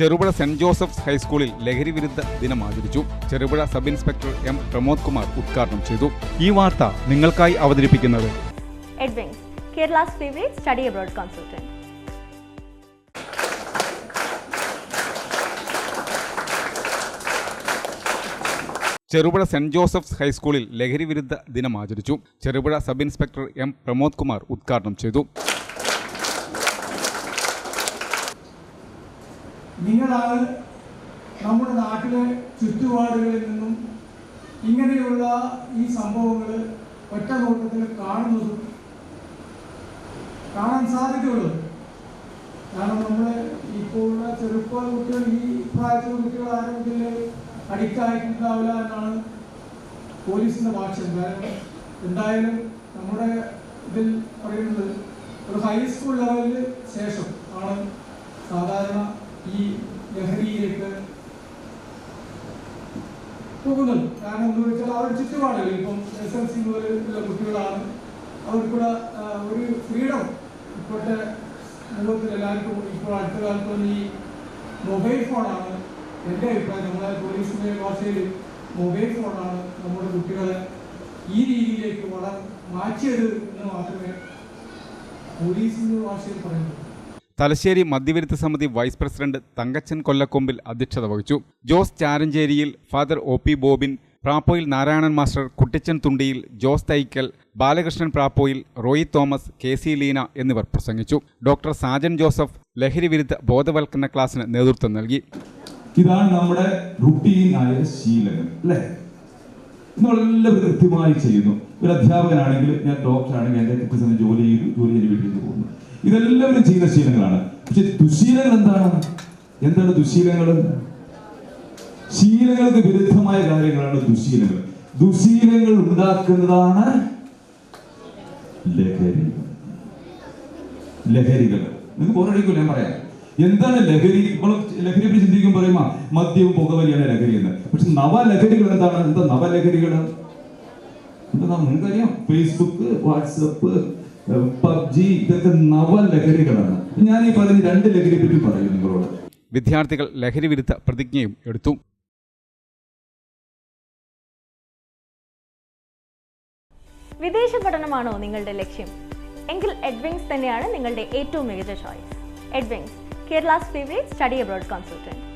Cherupuzha saint Joseph's ഹൈസ്കൂളിൽ ലഹരി വിരുദ്ധ ദിനം ആചരിച്ചു. Cherupuzha sub inspector M Pramod Kumar ഉദ്ഘാടനം ചെയ്തു. ഈ വാർത്ത നിങ്ങൾക്കായി അവതരിപ്പിക്കുന്നത്. ചെറുപുഴ സെന്റ് ജോസഫ്സ് ഹൈസ്കൂളിൽ ലഹരി വിരുദ്ധ ദിനം ആചരിച്ചു. Cherupuzha sub inspector M Pramod Kumar ഉദ്ഘാടനം ചെയ്തു. നിങ്ങളാണ് നമ്മുടെ നാട്ടിലെ ചുറ്റുപാടുകളിൽ നിന്നും ഇങ്ങനെയുള്ള ഈ സംഭവങ്ങൾ ഒറ്റ നോട്ടത്തിൽ കാണുന്നതും കാണാൻ സാധിക്കുള്ളൂ. കാരണം നമ്മുടെ ഇപ്പോഴുള്ള ചെറുപ്പ കുട്ടികൾ ഈ പ്രായത്തിലുള്ള കുട്ടികൾ ആരും ഇതിൽ അഡിക്റ്റ് ആയിട്ടുണ്ടാവില്ല എന്നാണ് പോലീസിന്റെ ഭാഷ്യം. കാരണം എന്തായാലും നമ്മുടെ ഇതിൽ പറയുന്നത് ഒരു ഹൈസ്കൂൾ ലെവലിന് ശേഷം പോകുന്നത് കാരണം എന്ന് വെച്ചാൽ അവരുടെ ചുറ്റുപാടുകൾ ഇപ്പം എസ് എൽ സി പോലെയുള്ള കുട്ടികളാണ് അവർക്കൂടെ ഒരു ഫ്രീഡം ഇപ്പോഴത്തെ സമൂഹത്തിൽ എല്ലാവർക്കും ഇപ്പോൾ അടുത്ത കാലത്ത് വന്ന് ഈ മൊബൈൽ ഫോണാണ് എന്റെ അഭിപ്രായം. നമ്മളെ പോലീസിന്റെ ഭാഷയിൽ മൊബൈൽ ഫോണാണ് നമ്മുടെ കുട്ടികളെ ഈ രീതിയിലേക്ക് വളർ മാറ്റിയത് എന്ന് മാത്രമേ പോലീസിന്റെ ഭാഷയിൽ പറയുന്നുള്ളൂ. തലശ്ശേരി മധ്യവിരുദ്ധ സമിതി വൈസ് പ്രസിഡന്റ് തങ്കച്ചൻ കൊല്ലക്കൊമ്പിൽ അധ്യക്ഷത വഹിച്ചു. Jose Charancheriyil father O P Bobin Prappoyil Narayanan master Kuttichan Thundiyil Jose Thaikkal Balakrishnan Prappoyil Roy Thomas K C Leena എന്നിവർ പ്രസംഗിച്ചു. ഡോക്ടർ സാജൻ ജോസഫ് ലഹരി വിരുദ്ധ ബോധവൽക്കരണ ക്ലാസ്സിന് നേതൃത്വം നൽകി. ഇതാണ് നമ്മുടെ റുട്ടീനായ ശീലങ്ങൾ അല്ലേ? കൃത്യമായി ചെയ്യുന്നു. ഒരു അധ്യാപകനാണെങ്കിൽ ഞാൻ ഡോക്ടറാണെങ്കിൽ ജോലി ചെയ്ത് വീട്ടിൽ നിന്ന് പോകുന്നു ഇതെല്ലാവരും ചെയ്യുന്ന ശീലങ്ങളാണ്. പക്ഷെ ദുശീലങ്ങൾ എന്താണ്? എന്താണ് ദുശീലങ്ങൾ? ശീലങ്ങൾക്ക് വിരുദ്ധമായ കാര്യങ്ങളാണ് ദുശീലങ്ങൾ. ദുശീലങ്ങൾ ഉണ്ടാക്കുന്നതാണ് ലഹരി. ലഹരികൾ. നിങ്ങൾക്ക് പോരടിക്കും ഞാൻ പറയാം. എന്താണ് ലഹരി? നമ്മൾ ലഹരിയെ പറ്റി ചിന്തിക്കും പറയുമ്പോ മദ്യവും പുകവലിയാണ് ലഹരി എന്ന്. പക്ഷെ നവലഹരികൾ എന്താണ്? എന്താ നവലഹരികൾ? എന്താ നിങ്ങൾക്കറിയാം? ഫേസ്ബുക്ക് വാട്സപ്പ് പബ്ജി ഇതൊക്കെ നവലഹരികളാണ്. ഞാൻ ഈ പറഞ്ഞ രണ്ട് ലഹരി പറ്റി പറയും നിങ്ങളോട്. വിദ്യാർത്ഥികൾ ലഹരി വിരുദ്ധ പ്രതിജ്ഞയും എടുത്തു. വിദേശ പഠനമാണോ നിങ്ങളുടെ ലക്ഷ്യം? എങ്കിൽ എഡ്വിങ്സ് തന്നെയാണ് നിങ്ങളുടെ ഏറ്റവും മികച്ച choice Edwings Kerala's favourite study abroad consultant